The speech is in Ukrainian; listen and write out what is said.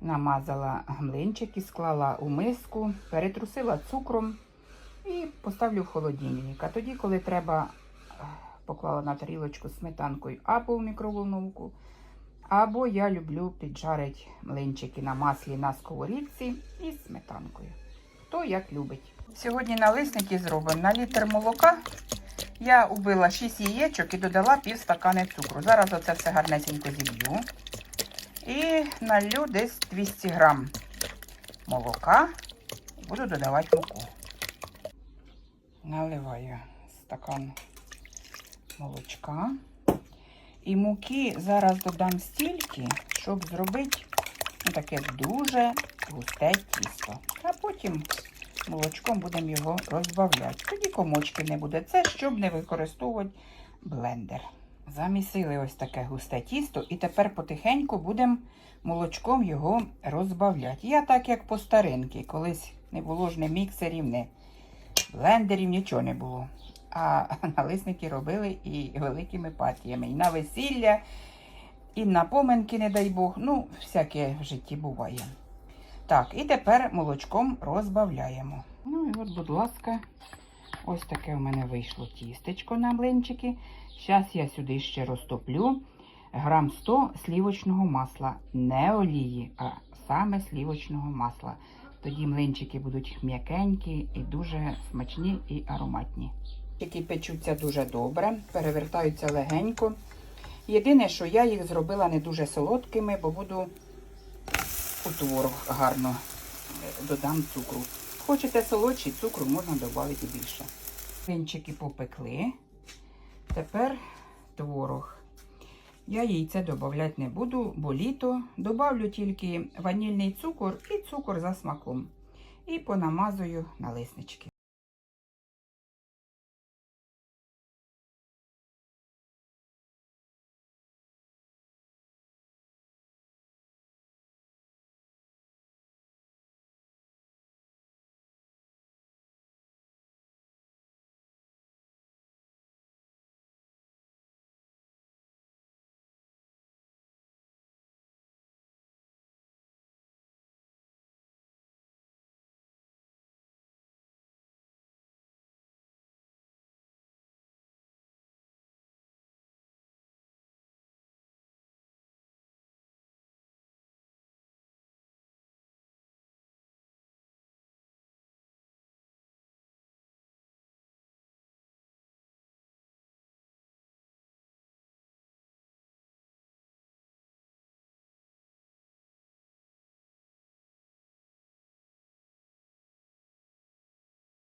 намазала млинчики, склала у миску, перетрусила цукром і поставлю в холодильник. А тоді, коли треба, е, поклала на тарілочку сметанкою або в мікроволновку, або я люблю піджарити млинчики на маслі на сковорідці із сметанкою. Хто як любить. Сьогодні налисники зробимо на літр молока. Я убила 6 яєчок і додала пів стакани цукру. Зараз оце все гарнесенько зіб'ю. Налью десь 200 грам молока. Буду додавати муку. Наливаю стакан молочка. І муки зараз додам стільки, щоб зробити таке дуже густе тісто. А потім молочком будемо його розбавляти. Тоді комочки не буде. Це щоб не використовувати блендер. Замісили ось таке густе тісто, і тепер потихеньку будемо молочком його розбавляти. Я так як по старинки, колись не було ж ні міксерів, ні блендерів, нічого не було. А налисники робили і великими партіями. І на весілля, і на поминки, не дай Бог. Ну, всяке в житті буває. Так, і тепер молочком розбавляємо. Ну і от, будь ласка, ось таке у мене вийшло тістечко на блинчики. Зараз я сюди ще розтоплю грам 100 слівочного масла. Не олії, а саме слівочного масла. Тоді млинчики будуть м'якенькі і дуже смачні і ароматні. Які печуться дуже добре, перевертаються легенько. Єдине, що я їх зробила не дуже солодкими, бо буду у творог гарно е, додам цукру. Хочете солодший, цукру можна додати більше. Вінчики попекли. Тепер творог. Я яйце додавати не буду, бо літо. Добавлю тільки ванільний цукор і цукор за смаком. І понамазую налиснички.